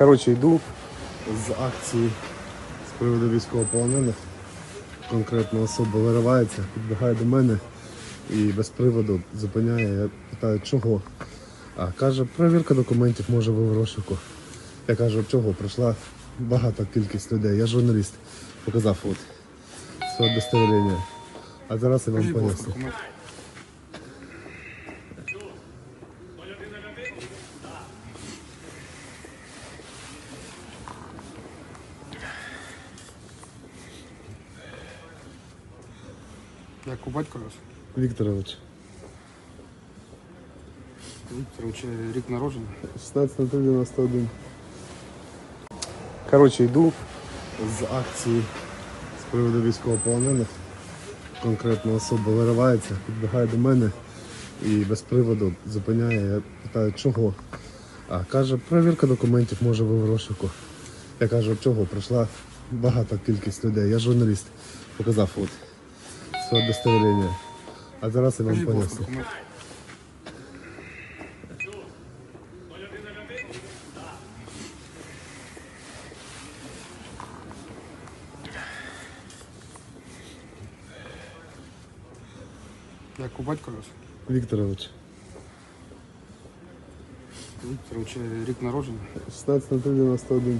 Коротше, йду з акції з приводу військовополонених. Конкретна особа виривається, підбігає до мене і без приводу зупиняє. Я питаю, чого? А каже, перевірка документів, може ви в розшуку. Я кажу, чого? Прийшла багата кількість людей. Я журналіст. Показав от своє удостоверення. А зараз я вам Покажіть, Як у батька вас? Вікторович, Вікторович, рік народження. 16.91. Коротше, йду з акції з приводу військовополонених. Конкретна особа виривається, підбігає до мене і без приводу зупиняє. Я питаю, чого? А каже, перевірка документів, може ви в розшуку. Я кажу, чого? Прийшла багата кількість людей. Я журналіст. Показав от своє удостоверення. А зараз я вам Покажіть, будь ласка, поясню. документ. Як у батька вас? Вікторович, Вікторович, рік народження. 16.91.